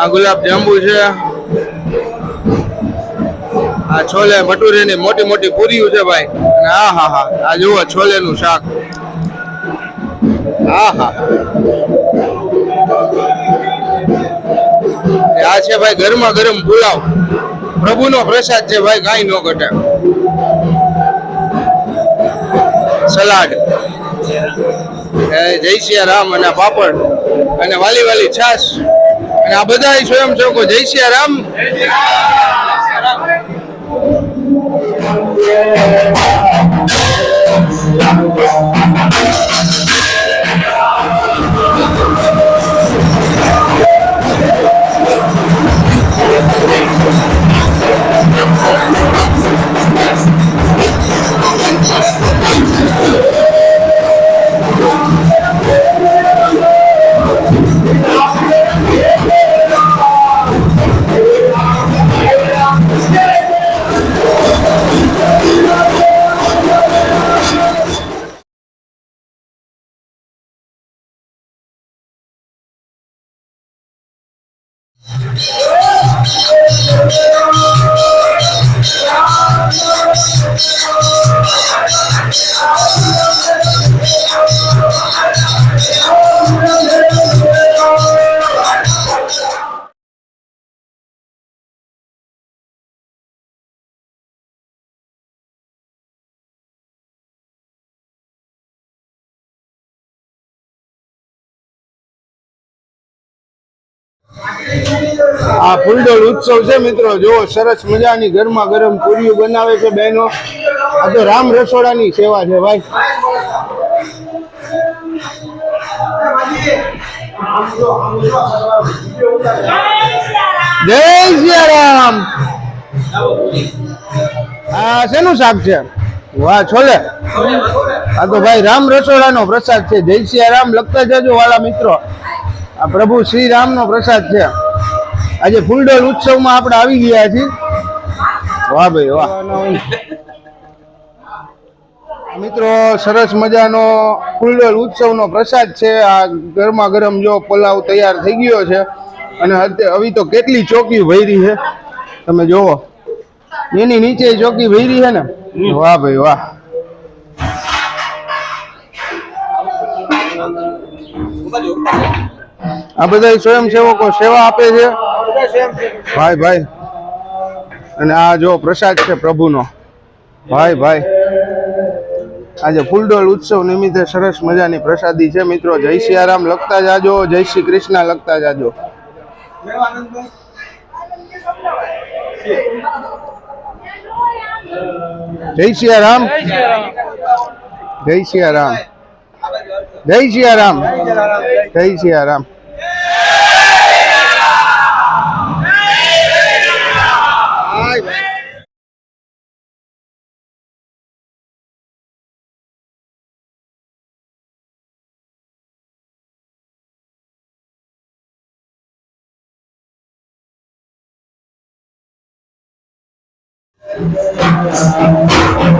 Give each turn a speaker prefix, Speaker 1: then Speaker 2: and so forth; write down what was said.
Speaker 1: આ ગુલાબ જાંબુ છે. આ છોલે ભટુરેની મોટી મોટી પૂરીઓ છે ભાઈ. અને હા હા, આ જુઓ છોલેનું શાક. હા હા. આ છે ભાઈ ગરમા ગરમ પુલાવ. પ્રભુનો પ્રસાદ છે ભાઈ, કાંઈ ન ઘટે. સલાડ. જય શ્રી રામ અને પાપડ. અને વાલી વાલી છાશ અને આ બધા સ્વયંસેવકો જય સિયા રામ આ ફૂલડોળ ઉત્સવ છે મિત્રો. જો સરસ મજાની ગરમા ગરમ પૂરીઓ બનાવે છે બહેનો. આ તો રામ રસોડાની સેવા છે ભાઈ. જય સિયારામ. આ શેનું શાક છે? વાહ, છોલે. આ તો ભાઈ રામ રસોડાનો પ્રસાદ છે. જય સિયારામ. લખતા જજો વાલા મિત્રો. આ પ્રભુ શ્રી રામનો પ્રસાદ છે. આજે ફૂલડોલ ઉત્સવમાં આપણે આવી ગયા છીએ. વાહ ભાઈ, વાહ. મિત્રો, સરસ મજાનો ફૂલડોલ ઉત્સવનો પ્રસાદ છે. આ ગરમા ગરમ જો પલાવ તૈયાર થઈ ગયો છે. અને હવે તો કેટલી ચોકી ભરી છે. તમે જોવો. એની નીચે ચોકી ભરી છે ને? વાહ ભાઈ, વાહ. આ બધા સ્વયંસેવકો સેવા આપે છે. ભાઈ ભાઈ. અને આ જો પ્રસાદ છે પ્રભુનો. ભાઈ ભાઈ. આજે ફૂલડોલ ઉત્સવ નિમિત્તે સરસ મજાની પ્રસાદી છે મિત્રો. જય સિયારામ, લખતા જાજો. જય શ્રી કૃષ્ણ, લખતા જાજો. જય સિયારામ. જય સિયારામ. જય જિયારામ જય જિયારામ Thank you.